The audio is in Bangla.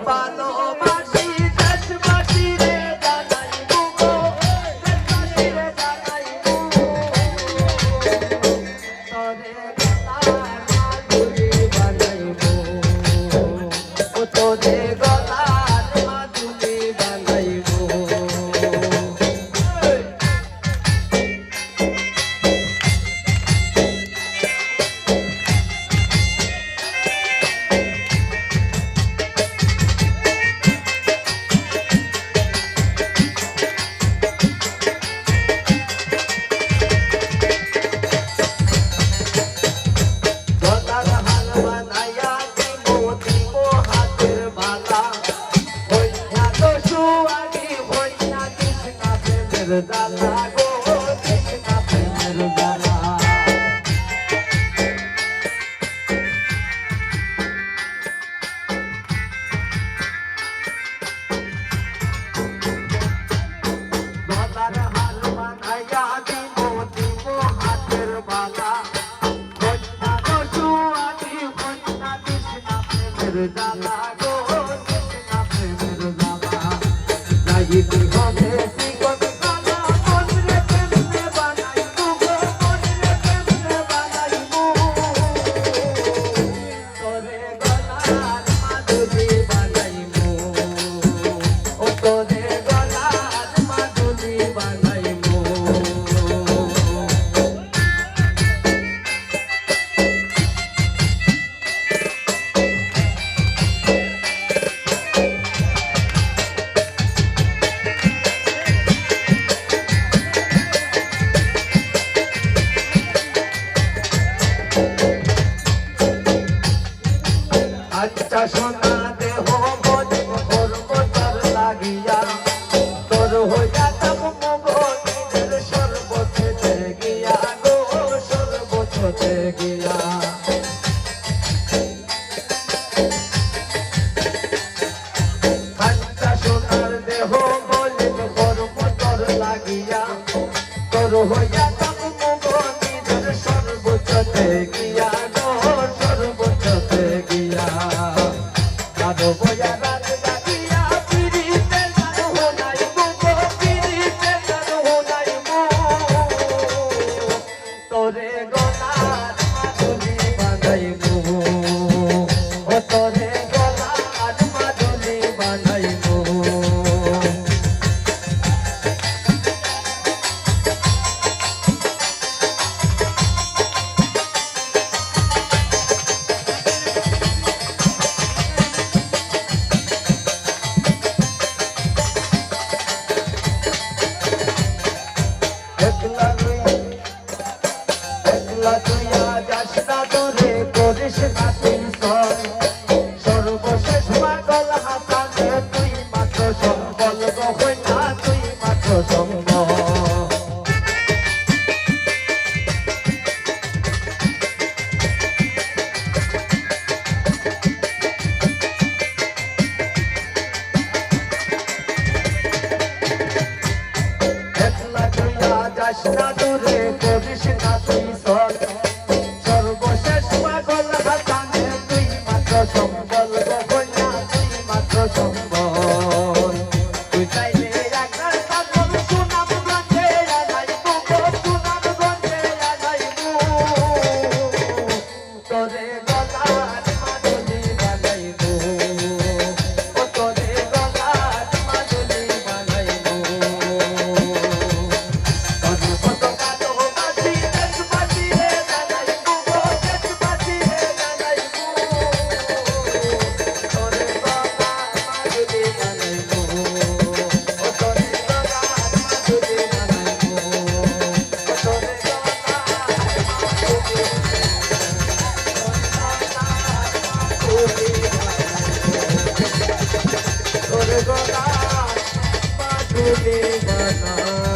Bye. দাদা দাদা গো কৃষ্ণ দাদা দিয়া। তোর হইয়া যাব মগনের সর্বতে গিয়া গো, সর্বতে গিয়া সোনার দেহ বলে কর্ম তোর লাগিয়া। তোর হইয়া যাব মগনের সর্বতে গিয়া গো, সর্বতে গিয়া যাদব যারা না দূরে করিস না তুই সরকার देवना